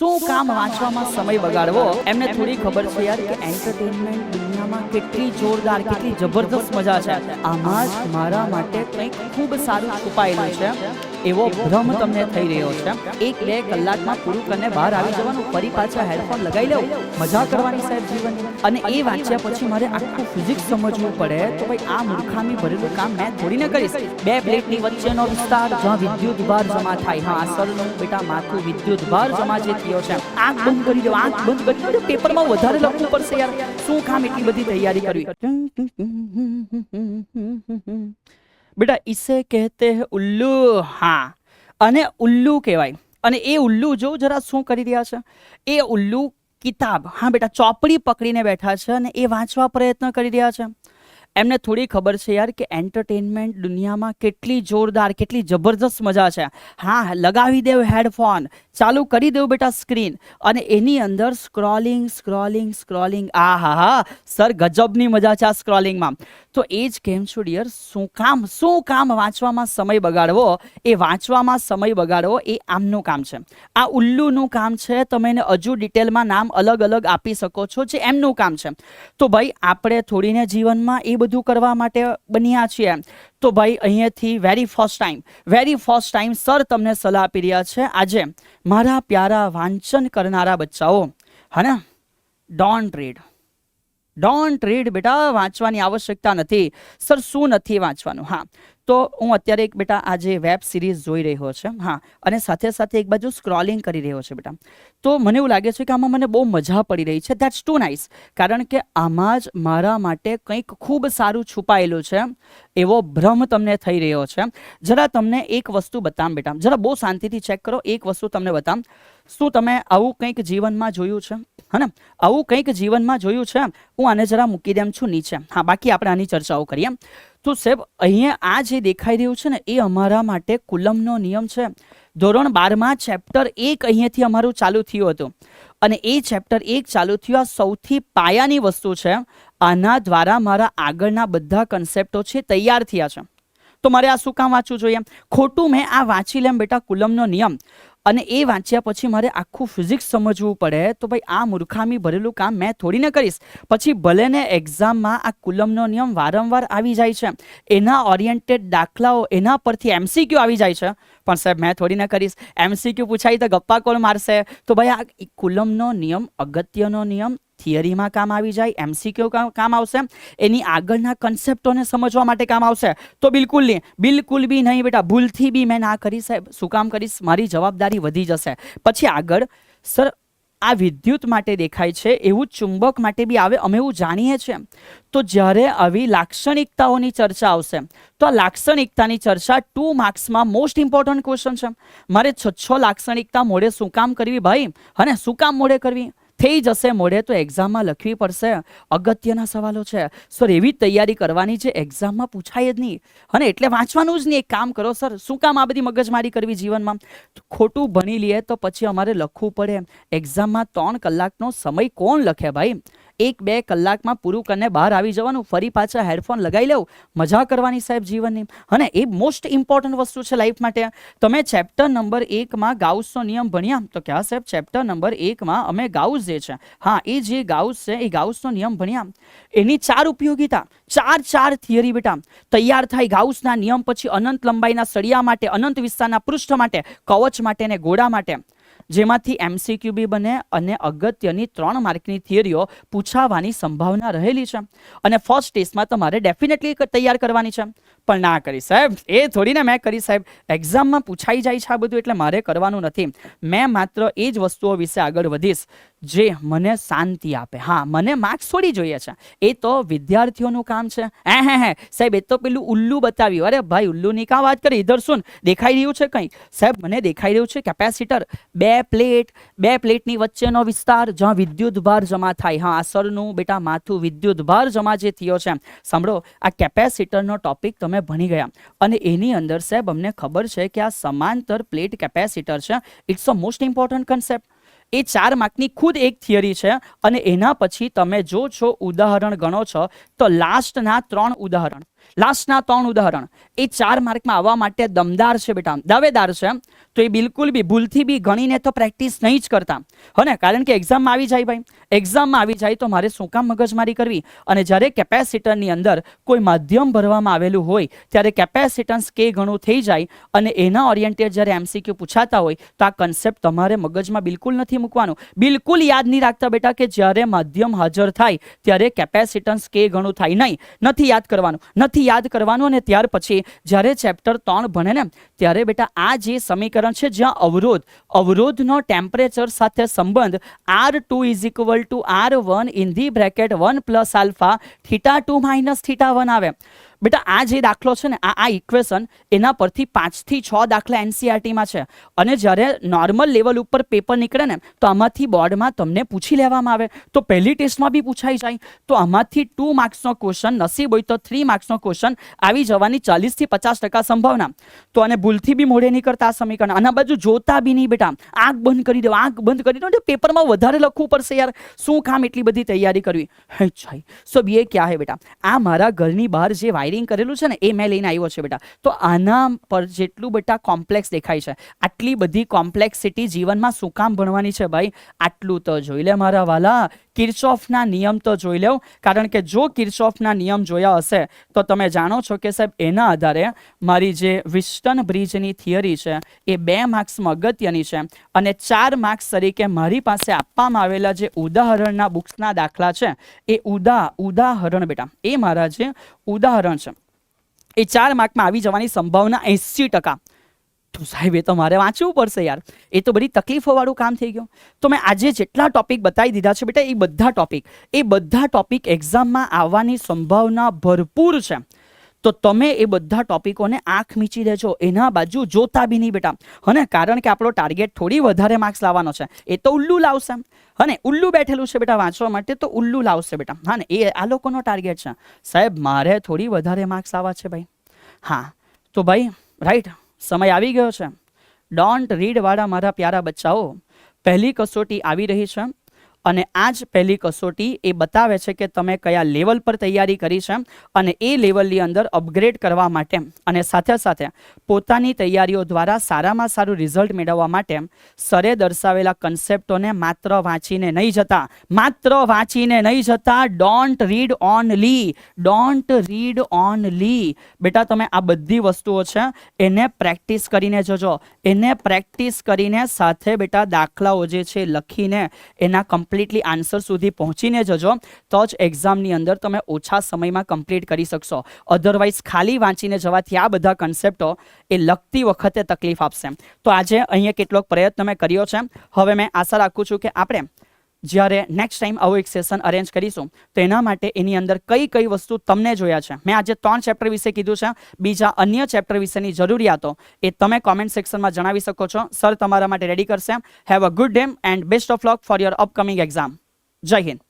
શું કામ વાંચવામાં સમય બગાડવો? એમને થોડી ખબર છે યાર કે એન્ટરટેનમેન્ટ દુનિયામાં કેટલી જોરદાર, કેટલી જબરદસ્ત મજા છે. આમાં જ મારા માટે કંઈક ખૂબ સારું છુપાયેલું છે. એવો ભ્રમ તમને થઈ રહ્યો છે. એક બે કલાકમાં પૂરું કરીને બહાર આવી જવાનું, ફરી પાછા હેડફોન લગાવી લેવું. મજા કરવાની સાહેબ જીવન. અને એ વાંચ્યા પછી મારે આખું ફિઝિક્સ સમજવું પડે તો ભાઈ આ મૂર્ખામી ભરેલું કામ મેં થોડી ન કરીશ. બે પ્લેટની વચ્ચેનો વિસ્તાર જ્યાં વિદ્યુત ભાર જમા થાય. હા અસરનું બેટા માથું વિદ્યુત ભાર જમા જે થયો છે. આંખ બંધ કરી દો, આંખ બંધ કરી દો. પેપરમાં વધારે લખવું પડશે યાર. શું કામ એટલી બધી તૈયારી કરવી? બેટા ઇસે કહેતે ઉલ્લુ, હા. અને ઉલ્લુ કહેવાય. અને એ ઉલ્લુ જો જરા શું કરી રહ્યા છે? એ ઉલ્લુ કિતાબ, હા બેટા, ચોપડી પકડીને બેઠા છે અને એ વાંચવા પ્રયત્ન કરી રહ્યા છે. એમને થોડી ખબર છે યાર કે એન્ટરટેનમેન્ટ દુનિયામાં કેટલી જોરદાર, કેટલી જબરદસ્ત મજા છે. હા, લગાવી દેવ હેડફોન. ચાલુ કરી દઉં બેટા સ્ક્રીન. અને એની અંદર સ્ક્રોલિંગ સ્ક્રોલિંગ સ્ક્રોલિંગ. આ હા હા સર, ગજબની મજા છે આ સ્ક્રોલિંગમાં. તો એ જ કેમ છું ડિયર શું કામ શું કામ વાંચવામાં સમય બગાડવો? એ વાંચવામાં સમય બગાડવો એ આમનું કામ છે. આ ઉલ્લુનું કામ છે, તમે એને હજુ ડિટેલમાં નામ અલગ અલગ આપી શકો છો જે એમનું કામ છે. તો ભાઈ, આપણે થોડીને જીવનમાં એ બધું કરવા માટે બન્યા છીએ. તો ભાઈ, અહીંયાથી very first time very first time sir તમને સલાહ આપી રહ્યા છે. આજે મારા પ્યારા વાંચન કરનારા બચ્ચાઓ, હે ને? ડોન્ટ રીડ ડોન્ટ રીડ બેટા, વાંચવાની આવશ્યકતા નથી. સર, શું નથી વાંચવાનું? હા. તો હું અત્યારે એક બેટા આ જે વેબ સિરીઝ જોઈ રહ્યો છે, હા, અને સાથે સાથે એક બાજુ સ્ક્રોલિંગ કરી રહ્યો છે બેટા. તો મને એવું લાગે છે કે આમાં મને બહુ મજા પડી રહી છે. દેટ્સ ટુ નાઇસ કારણ કે આમાં જ મારા માટે કંઈક ખૂબ સારું છુપાયેલું છે, એવો ભ્રમ તમને થઈ રહ્યો છે. જરા તમને એક વસ્તુ બતામ બેટા. જરા બહુ શાંતિથી ચેક કરો. એક વસ્તુ તમને બતામ શું તમે આવું કંઈક જીવનમાં જોયું છે? હા ને? આવું કંઈક જીવનમાં જોયું છે? હું આને જરા મૂકી દેમ છું નીચે. હા, બાકી આપણે આની ચર્ચાઓ કરીએ. તો સાહેબ, અહીંયા આ જે દેખાઈ રહ્યું છે ને, એ અમારા માટે કુલમનો નિયમ છે. ધોરણ બારમાં ચેપ્ટર એક અહીંયાથી અમારું ચાલુ થયું હતું. અને એ ચેપ્ટર એક ચાલુ થયું, આ સૌથી પાયાની વસ્તુ છે. આના દ્વારા મારા આગળના બધા કન્સેપ્ટો છે, તૈયાર થયા છે. તો મારે આ શું કામ વાંચવું જોઈએ? ખોટું મેં આ વાંચી લેમ બેટા કુલમનો નિયમ. અને એ વાંચ્યા પછી મારે આખું ફિઝિક્સ સમજવું પડે. તો ભાઈ આ મૂર્ખામી ભરેલું કામ મેં થોડી ને કરીશ. પછી ભલે ને એક્ઝામમાં આ કુલમનો નિયમ વારંવાર આવી જાય છે. એના ઓરિએન્ટેડ દાખલાઓ એના પરથી એમસીક્યુ આવી જાય છે. પણ સાહેબ, મેં થોડી ને કરીશ એમસીક્યુ પૂછાય તો ગપ્પા કોણ મારશે? તો ભાઈ આ કુલમનો નિયમ, અગત્યનો નિયમ થિયરીમાં કામ આવી જાય, એમસીક્યુ કામ આવશે. એની આગળના કન્સેપ્ટોને સમજવા માટે કામ આવશે. તો બિલકુલ નહીં, બિલકુલ બી નહીં બેટા, ભૂલથી બી મેં ના કરી સાહેબ. શું કામ કરીશ? મારી જવાબદારી વધી જશે. પછી આગળ, સર, આ વિદ્યુત માટે દેખાય છે, એવું ચુંબક માટે બી આવે, અમે એવું જાણીએ છીએ. તો જ્યારે આવી લાક્ષણિકતાઓની ચર્ચા આવશે, તો આ લાક્ષણિકતાની ચર્ચા ટુ માર્ક્સમાં મોસ્ટ ઇમ્પોર્ટન્ટ ક્વેશ્ચન છે. મારે છ છ લાક્ષણિકતા મોડે શું કામ કરવી ભાઈ? અને શું કામ મોડે કરવી? થઈ જશે મોડે તો એક્ઝામમાં લખવી પડશે. અગત્યના સવાલો છે. સર એવી તૈયારી કરવાની છે એક્ઝામમાં પૂછાય જ નહીં. અને એટલે વાંચવાનું જ નહીં. એક કામ કરો સર શું કામ આ બધી મગજમારી કરવી જીવનમાં? ખોટું ભણી લઈએ તો પછી અમારે લખવું પડે. એક્ઝામમાં ત્રણ કલાકનો સમય કોણ લખે ભાઈ? એક બે કલાકમાં પૂરું કરીને બહાર આવી જવાનું, ફરી પાછા હેડફોન લગાવી લેવું, મજા કરવાની સાહેબ જીવનની. અને એ મોસ્ટ ઇમ્પોર્ટન્ટ વસ્તુ છે લાઈફ માટે. તમે ચેપ્ટર નંબર એકમાં ગાઉસનો નિયમ ભણ્યા? તો ક્યાં સાહેબ ચેપ્ટર નંબર એકમાં અમે ગાઉસ જે છે, હા, એ જે ગાઉસ છે, એ ગાઉસનો નિયમ ભણ્યા. એની ચાર ઉપયોગીતા, ચાર ચાર થિયરી બેટા. તૈયાર થાય ગાઉસના નિયમ પછી અનંત લંબાઈના સળિયા માટે, અનંત વિસ્તારના પૃષ્ઠ માટે, કવચ માટે અને ઘોડા માટે. જેમાંથી એમસીક્યુ બી બને અને અગત્યની ત્રણ માર્કની થિયરીઓ પૂછાવાની સંભાવના રહેલી છે. અને ફર્સ્ટ ટેસ્ટમાં તમારે ડેફિનેટલી તૈયાર કરવાની છે. પણ ના કરી. સાહેબ, એ થોડીને મેં કરી સાહેબ. એક્ઝામમાં પૂછાઈ જાય છે આ બધું એટલે મારે કરવાનું નથી. મેં માત્ર એ જ વસ્તુઓ વિશે આગળ વધીશ જે મને શાંતિ આપે. હા, મને માર્ક્સ થોડી જોઈએ છે. એ તો વિદ્યાર્થીઓનું કામ છે. હે હે હે. સાહેબ, એ તો પેલું ઉલ્લુ બતાવ્યું. અરે ભાઈ, ઉલ્લુની કાં વાત કરી? ઇધર શું દેખાઈ રહ્યું છે કંઈ? સાહેબ, મને દેખાઈ રહ્યું છે કેપેસિટર. બે પ્લેટ, બે પ્લેટની વચ્ચેનો વિસ્તાર જ્યાં વિદ્યુત ભાર જમા થાય. હા અસરનું બેટા માથું વિદ્યુત ભાર જમા જે થયો છે. સાંભળો, આ કેપેસિટરનો ટોપિક તમે ભણી ગયા. અને એની અંદર સાહેબ અમને ખબર છે કે આ સમાંતર પ્લેટ કેપેસિટર છે. It's a most important concept એ ચાર માર્કની ખુદ એક થિયરી છે અને એના પછી તમે જો છો ઉદાહરણ ગણો છો તો લાસ્ટના ત્રણ ઉદાહરણ. લાસ્ટના ત્રણ ઉદાહરણ. એ ચાર માર્કમાં આવવા માટે દમદાર છે બેટા. દાવેદાર છે તો એ બિલકુલ બી ભૂલથી બી ગણીને તો પ્રેક્ટિસ નહીં જ કરતા. હો કારણ કે એક્ઝામમાં આવી જાય ભાઈ. એક્ઝામમાં આવી જાય તો મારે શું કામ મગજમારી કરવી? અને જ્યારે કેપેસિટરની અંદર કોઈ માધ્યમ ભરવામાં આવેલું હોય, ત્યારે કેપેસિટન્સ કે ઘણું થઈ જાય અને એના ઓરિએન્ટેડ જ્યારે એમસીક્યુ પૂછાતા હોય, તો આ કન્સેપ્ટ તમારે મગજમાં બિલકુલ નથી મૂકવાનું. બિલકુલ યાદ નહીં રાખતા બેટા કે જ્યારે માધ્યમ હાજર થાય, ત્યારે કેપેસિટન્સ કે ઘણું થાય નહીં. નથી યાદ કરવાનું. નથી યાદ કરવાનું અને ત્યાર પછી જ્યારે ચેપ્ટર ત્રણ ભણે ને, ત્યારે બેટા આ જે સમીકરણ છે જ્યાં અવરોધ, અવરોધનો ટેમ્પરેચર સાથે સંબંધ R two is equal to R one in the bracket one plus alpha theta two minus theta one આવે. બેટા, આ જે દાખલો છે ને, આ આ ઇક્વેશન એના પરથી પાંચથી છ દાખલા એનસીઆરટીમાં છે. અને જ્યારે નોર્મલ લેવલ ઉપર પેપર નીકળે ને, તો આમાંથી બોર્ડમાં તમને પૂછી લેવામાં આવે. તો પહેલી ટેસ્ટમાં બી પૂછાઈ જાય. તો આમાંથી ટુ માર્ક્સનો ક્વેશ્ચન નસીબ હોય તો થ્રી માર્ક્સનો ક્વેશ્ચન આવી જવાની ચાલીસથી પચાસ ટકા સંભાવના. તો અને ભૂલથી બી મોઢે નહીં કરતા આ સમીકરણ. આના બાજુ જોતા બી નહીં બેટા. આંખ બંધ કરી દો, આંખ બંધ કરી દો. એટલે પેપરમાં વધારે લખવું પડશે યાર. શું કામ એટલી બધી તૈયારી કરવી? હે છાઈ સો બી એ ક્યાં હે બેટા? આ મારા ઘરની બહાર જે વાયરિંગ કરેલું છે ને, એ મેં લઈને આવ્યો છે બેટા. તો આના પર જેટલું બેટા કોમ્પ્લેક્સ દેખાય છે. આટલી બધી કોમ્પ્લેક્સિટી જીવનમાં શું કામ ભણવાની છે ભાઈ? આટલું તો જોઈ લે મારા વાલા. કિર્ચોફના નિયમ તો જોઈ લેવ કારણ કે જો કિર્ચોફના નિયમ જોયા હશે, તો તમે જાણો છો કે સાહેબ, એના આધારે મારી જે વિસ્ટન બ્રિજની થિયરી છે, એ બે માર્ક્સમાં અગત્યની છે અને ચાર માર્ક્સ તરીકે મારી પાસે આપવામાં આવેલા જે ઉદાહરણના બુક્સના દાખલા છે, એ ઉદા, ઉદાહરણ બેટા, એ મારા જે ઉદાહરણ છે, એ ચાર માર્કમાં આવી જવાની સંભાવના એંસી ટકા. તો સાહેબ, એ તો મારે વાંચવું પડશે યાર. એ તો બધી તકલીફોવાળું કામ થઈ ગયું. તો મેં આજે જેટલા ટોપિક બતાવી દીધા છે બેટા, એ બધા ટોપિક એ બધા ટોપિક એક્ઝામમાં આવવાની સંભાવના ભરપૂર છે. તો તમે એ બધા ટોપિકોને આંખ મીચી દેજો, એના બાજુ જોતા બી નહીં બેટા. હને, કારણ કે આપણો ટાર્ગેટ થોડી વધારે માર્ક્સ લાવવાનો છે. એ તો ઉલ્લુ લાવશે. હને, ઉલ્લુ બેઠેલું છે બેટા વાંચવા માટે, તો ઉલ્લુ લાવશે બેટા. હા ને, એ આ લોકોનો ટાર્ગેટ છે. સાહેબ, મારે થોડી વધારે માર્ક્સ આવવા છે ભાઈ. હા, તો ભાઈ રાઈટ સમય આવી ગયો છે. ડોન્ટ રીડવાળા મારા પ્યારા બચ્ચાઓ. પહેલી કસોટી આવી રહી છે. અને આ જ પહેલી કસોટી એ બતાવે છે કે તમે કયા લેવલ પર તૈયારી કરી છે અને એ લેવલની અંદર અપગ્રેડ કરવા માટે અને સાથે સાથે પોતાની તૈયારીઓ દ્વારા સારામાં સારું રિઝલ્ટ મેળવવા માટે સરે દર્શાવેલા કન્સેપ્ટોને માત્ર વાંચીને નહીં જતા, માત્ર વાંચીને નહીં જતા don't read only don't read only બેટા, તમે આ બધી વસ્તુઓ છે એને પ્રેક્ટિસ કરીને જજો. એને પ્રેક્ટિસ કરીને સાથે બેટા દાખલાઓ જે છે લખીને એના કમ્પ્લીટલી આન્સર સુધી પહોંચીને જજો, તો જ એક્ઝામની અંદર તમે ઓછા સમયમાં કમ્પ્લીટ કરી શકશો. અધરવાઇઝ ખાલી વાંચીને જવાથી આ બધા કન્સેપ્ટો એ લખતી વખતે તકલીફ આપશે. તો આજે અહીંયા કેટલોક પ્રયત્ન મેં કર્યો છે. હવે મેં આશા રાખું છું કે આપણે જ્યારે નેક્સ્ટ ટાઈમ આવું એક સેશન અરેન્જ કરીશું તો એના માટે એની અંદર કઈ કઈ વસ્તુ તમને જોયા છે? મેં આજે ત્રણ ચેપ્ટર વિશે કીધું છે. બીજા અન્ય ચેપ્ટર વિશેની જરૂરિયાતો એ તમે કોમેન્ટ સેક્શનમાં જણાવી શકો છો. સર તમારા માટે રેડી કરશે. Have a good day and best of luck for your upcoming exam જય હિન્દ.